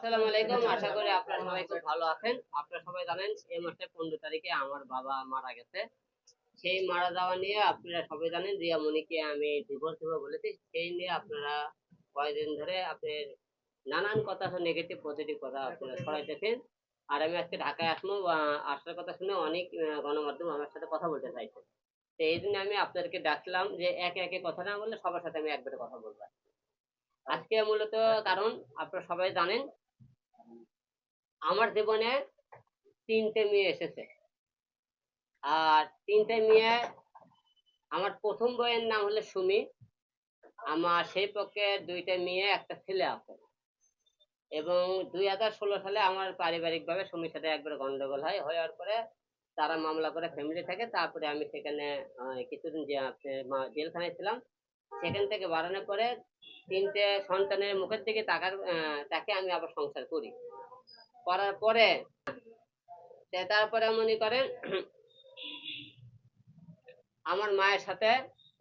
আসসালামু আলাইকুম। আশা করি আপনারা সবাই খুব ভালো আছেন। আপনারা সবাই জানেন, এই মাসের পনেরো তারিখে আমার বাবা মারা গেছে। সেই মারা যাওয়া নিয়ে আপনারা সবাই জানেন রিয়া মনিকে আমি ডিভোর্স দেবো বলেছি। সেই নিয়ে আপনারা কয়েকদিন ধরে আপনার নানান কথা নেগেটিভ পজিটিভ কথা আপনারা ছড়াইতেছেন। আর আমি আজকে ঢাকায় আসব আসার কথা শুনে অনেক গণমাধ্যম আমার সাথে কথা বলতে চাইছে। তো এই জন্য আমি আপনাদেরকে ডাকলাম যে একে একে কথা না বললে সবার সাথে আমি একবারে কথা বলব। আজকে মূলত কারণ আপনারা সবাই জানেন আমার জীবনে তিনটে মেয়ে এসেছে। আর তিনটে মেয়ে, আমার প্রথম বইয়ের নাম হলো সুমি। আমার সেই পক্ষে দুইটা মেয়ে, একটা ছেলে আছে। এবং দুই হাজার ষোলো সালে আমার পারিবারিক ভাবে সুমির সাথে একবার গন্ডগোল হয়। হওয়ার পরে তারা মামলা করে ফ্যামিলি থাকে। তারপরে আমি সেখানে কিছুদিন যে জেলখানায় ছিলাম। সেখান থেকে বাড়ানোর পরে তিনটে সন্তানের মুখের দিকে তাকার তাকে আমি আবার সংসার করি। করার পরে তারপরে মনে করেন আমার মায়ের সাথে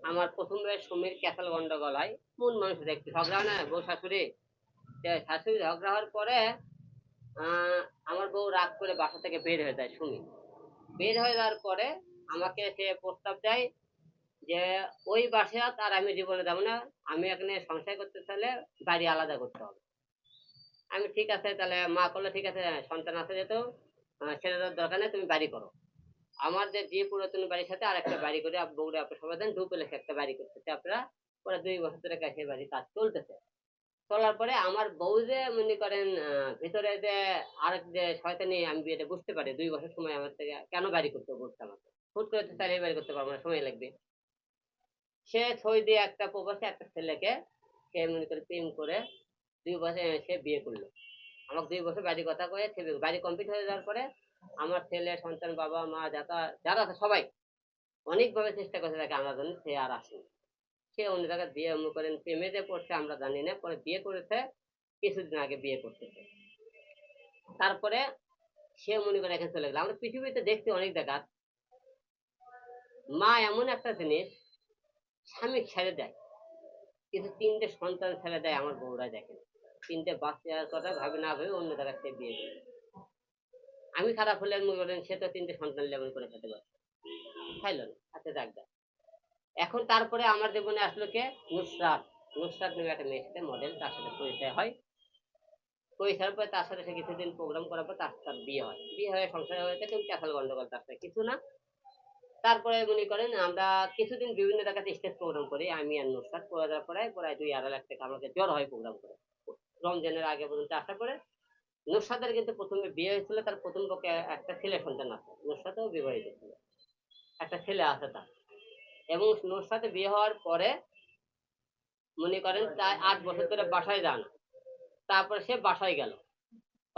আমার প্রথম বয়স সুমির ক্যাসাল গন্ডগোল হয়। মন মানুষের একটু ঝগড়া না, বউ শাশুড়ি। শাশুড়ি ঝগড়া হওয়ার পরে আমার বউ রাগ করে বাসা থেকে বের হয়ে যায় সুমি বের হয়ে যাওয়ার পরে আমাকে সে প্রস্তাব দেয় যে ওই বাসা আর আমি জীবনে যাব না। আমি এখানে সংসার করতে চাইলে বাড়ি আলাদা করতে হবে। আমি ঠিক আছে, তাহলে মা করলে ঠিক আছে, সন্তান আছে যেহেতু দেওয়ার দরকার নেই, তুমি বাড়ি করো। আমার যে যে পুরাতন বাড়ির সাথে আর একটা বাড়ি করে বগুড়া আপনার সবাই দেন লেখে একটা বাড়ি করতেছে আপনারা পরে দুই বছর ধরে কাছে বাড়ি কাজ চলতেছে। চলার পরে আমার বউ যে মনে করেন ভিতরে যে আরেক যে শয়তানি, আমি বিয়েটা বুঝতে পারি, দুই বছর সময় আমার থেকে কেন বাড়ি করতে বলছে আমাকে। হুট করে তো বাড়ি করতে পারব না, সময় লাগবে। সে ছয় দিয়ে একটা প্রবাসে একটা ছেলেকে সে মনে করে প্রেম করে দুই বছর সে বিয়ে করল। আমাকে দুই বছর বাড়ি কথা কয়ে সে বাড়ি কমপ্লিট হয়ে যাওয়ার পরে আমার ছেলে, সন্তান, বাবা, মা, যাতা, যারা আছে সবাই অনেকভাবে চেষ্টা করছে তাকে আমরা জানি সে আর আসেনি। সে অন্য জায়গায় বিয়ে মনে করেন প্রেমে যে পড়ছে, আমরা জানি না। পরে বিয়ে করেছে, কিছুদিন আগে বিয়ে করতেছে তারপরে সে মনে করে এখানে চলে গেল। আমরা পৃথিবীতে দেখছি অনেক জায়গা মা এমন একটা জিনিস স্বামী ছেড়ে দেয়। কিন্তু তিনটে সন্তান ছেড়ে দেয় আমার বউরা দেখে। তিনটে বাচ্চার কথা ভাবে না ভেবে অন্য জায়গায় সে বিয়ে করে আমি খারাপ হলে মনে করেন সে তো তিনটে সন্তান লেমন করে খেতে পারে খাইল না আচ্ছা যাক। এখন তারপরে আমার জীবনে আসলো কে? নুসরাত। নুসরাত নামে একটা মেয়ের সাথে মডেল তার সাথে পরিচয় হয়। পরিচয়ের পরে তার সাথে সে কিছুদিন প্রোগ্রাম করার পর তার সাথে বিয়ে হয়। বিয়ে হয়ে সংসার হয়েছে কিন্তু ক্যাসাল গন্ডগোল, তার সাথে কিছু না। তারপরে মনে করেন আমরা কিছুদিন বিভিন্ন জায়গাতে স্টেজ প্রোগ্রাম করি আমি আর করে দেওয়ার পরে প্রায় দুই আড়াই লাখ টাকা আমাকে জ্বর হয় প্রোগ্রাম করে। রমজানের আগে পর্যন্ত আসার পরে নুসরাতের কিন্তু প্রথমে বিয়ে হয়েছিল, তার প্রথম পক্ষে একটা ছেলে সন্তান আছে। নুসরাতেও বিবাহিত ছিল। একটা ছেলে আছে তার। এবং নুসরাতে বিয়ে হওয়ার পরে মনে করেন প্রায় আট বছর ধরে বাসায় যান। তারপরে সে বাসায় গেল।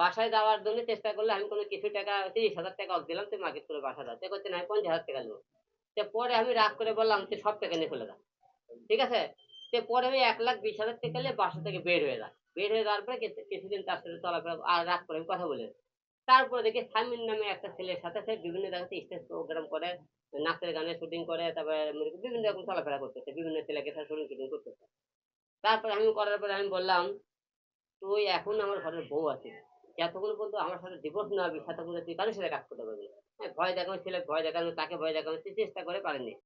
বাসায় যাওয়ার জন্য চেষ্টা করলে আমি কোনো কিছু টাকা, তিরিশ হাজার টাকা অফ দিলাম তুই মার্কেট করে বাসা সে করছে, না, আমি পঞ্চাশ হাজার টাকা নেব। তো পরে আমি রাগ করে বললাম তুই সব টাকা নিয়ে চলে যা। ঠিক আছে? তো পরে আমি এক লাখ বিশ হাজার টাকা নিয়ে বাসা থেকে বের হয়ে যায়। বের হয়ে যাওয়ার পরে কিছুদিন তার সাথে চলাফেরা, আর রাগ করে আমি কথা বলে তারপরে দেখি সামিন নামে একটা ছেলের সাথে সে বিভিন্ন জায়গাতে স্টেজ প্রোগ্রাম করে, নাচের গানের শুটিং করে, তারপরে বিভিন্ন রকম চলাফেরা করতেছে, বিভিন্ন ছেলেকে শুটিং শুটিং করতেছে। তারপরে আমি করার পরে আমি বললাম, তুই এখন আমার ঘরের বউ আছিস। যতক্ষণ বন্ধু আমার সাথে ডিভোর্স না হবে ততক্ষণ তুই কারোর সাথে কাজ করতে পারবি হ্যাঁ, ভয় দেখানো ছেলে ভয় দেখানো তাকে ভয় দেখানো সে চেষ্টা করে পারেনি।